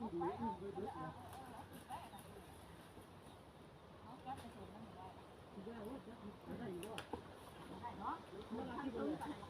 Thank you.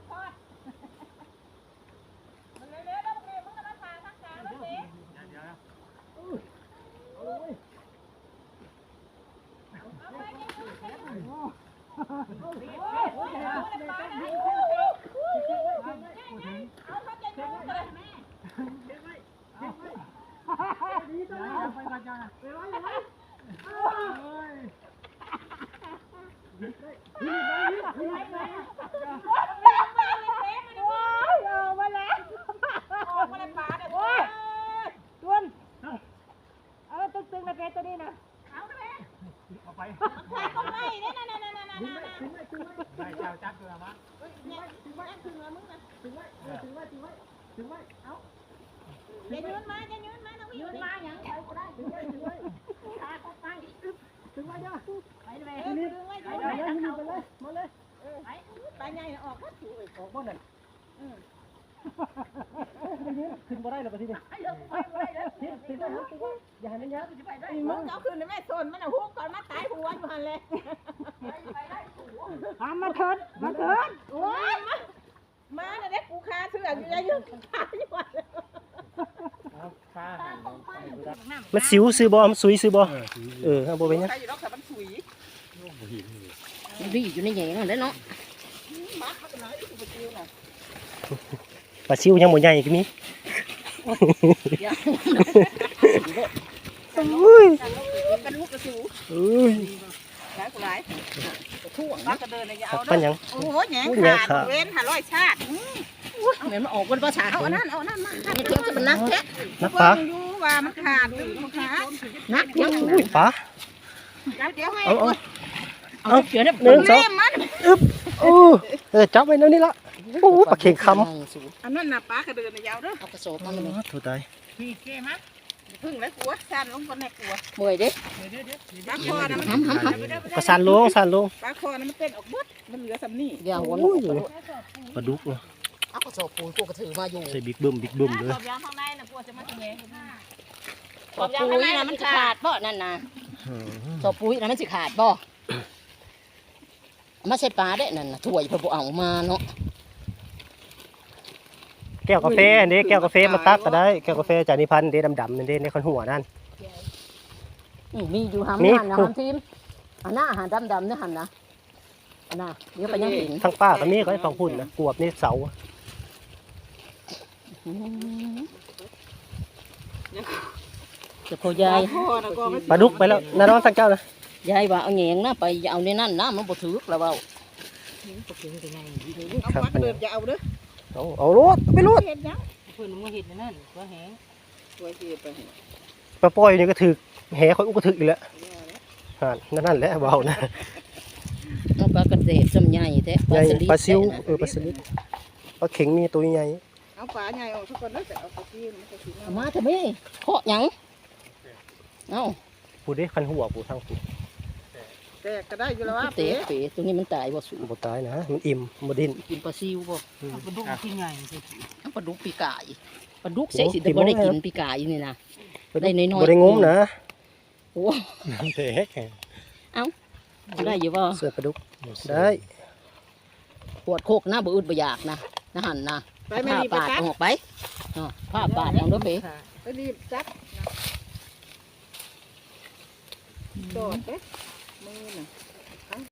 นะเพชรตัวนี้นะเอาไปใครก็ไม่เนี่ยนั่นนั่นนั่นนั่นนั่นได้เจ้าจักเกลือมา อย่ายืนมาอย่ายืนมานะยืนมาอย่างไรก็ได้ถึงไว้ถึงไว้ขาเข้าไปถึงไว้เด้อไปเลยถึงไว้ถึงไว้ถึงเขาเลยมาเลยไปไปใหญ่ออกก็ถูกออกบ้านนั่นขึ้นบ่ได้หรอกทีนี้ไปเลยไปเลยติดได้ครับอย่าให้มันยับมึงเอาคืนแม่โซนมันเอาหุบก่อนมาตายหัวอยู่หันเลยทำมาเถิดมาเถิดโอ้ยมามาเนี่ยกูคาเสืออยู่ย่ายืนขาอยู่หันเลย เอาฟ้าหันลงไปดูได้ มันสิวซื้อบ่มันสุยซื้อบ่เออเอาบ่เป็นหยังใครอยู่รอกแต่มันสุยมันดีอยู่ในแหงนั่นแหละเนาะมัดมันก็ไหนที่กูจิ้วน่ะปลาซิวยังบ่ใหญ่ก็มีอุ้ยกระดูกกระสูอุ้ยหลายกูหลายทั่วมักก็เดินในยาวปันเด้อหยังโอ้โหแหงขาดเว้นหาร้อยชาติเหมือนมันออกเป็นภาษาเอาเขาอันนะนั้นเอาอันนั้นมานี่เที่ยวจะมันนักแท้นักปลาเบิ่งอยู่ ว่ามันขาดดึงมันขาดนักเที่ยวอุ้ยปลาเดี๋ยวให้เอาเอาเอาเขียนได้หนึ่งสองแม่มันโอ้เออจับไว้แล้วนี่ละโอ้ปลาเข่งคำอันนั้นน่ะปลากระเดินในยาวเด้อเอากระสอบมันเลยถูตายพี่เก้มั้ยพึ่งแล้วกลัวสั่นลงคนแน่กลัวเมื่อยเด้ปลาคอนะมันห้ำห้ำห้กระสานลงสานลงปลาคอนะมันเต้นออกเบิดมันเหลือสำนี่ำอย่าหัวโอ้ยปลาดุกเนาะ เอากระสอบปูนกูกระถือมาอยู่ใส่บิ๊กเบิ้มบิ๊กเบิ้มเลยขอบยางข้างในน่ะกลัวจะมาถึงเองสอบปุ๋ยนะมันสิขาดบ่นั่นน่ะสอบปุ๋ยนะมันสิขาดบ่มาใส่ปลาได้นั่นน่ะถ้วยเพิ่นบ่เอามาเนาะแก้วกาแฟอันนี้แก้วกาแฟมาตักก็ได้แก้วกาแฟจากนิพันธ์เด้ดำๆนั่นเด้ในคนหัวนั่นอืมมีอยู่หำมีหันนะหำทีมอันน่ะอาหารดำๆเนี่ยหันนะอันน่ะเดี๋ยวไปยังเห็นทั้งป้าก็มีก็ให้ฟังพุ่นนะกวบนี่เสาอืม จะพอยายคอนะก็ไม่ปลาดุกไปแล้วน้าน้องสั่งเจ้านะยายว่าเอาแหงนะไปเอาในนั่นนะมันบ่ถือแล้วเว้าเอาปลากระเดินจะเอาเด้อเอาเอารถไปรถเห็นยังเพิ่นบ่เฮ็ดนั่นก็แหงตัวเฮ็ดไปปลาปล่อยนี่ก็ถือแหคอยอุกก็ถืออีกแล้วอ่านั่นนั่นแหละเบานะมันปลากระเดดจำใหญ่แท้ใหญ่สลิดปลาซิวแท้นะเออปลาสลิดปลาเข็งมีตัวใหญ่ เอาปลาใหญ่ออกทุกคนแล้วจะเอาปลาที่มันจะถึงเอามาเถอะแม่เคาะหยังเอ้าปูได้คันหัวปูทั้งปูแตกก็ได้อยู่แล้วว่าเตะเป๋ตัวนี้มันตายบ่สูบ่ตายนะมันอิ่มบ่ดิ้นกินปลาซิวบ่ปลาดุกที่ใหญ่เอาปลาดุกปีกายปลาดุกเสยสิได้บ่ได้กินปีกายนี่นะได้น้อยๆบ่ได้งมนะโอ้เด็กได้อยู่บ่เสือปลาดุกได้ปวดโคกนะบ่อึดบ่อยากนะนะหันนะ ไปไม่ผ้ารีบไปปาดจับออกไปอ๋อผ้าปาดอย่างเด้อเบไปรีบจับโดดเด้มือน่ะ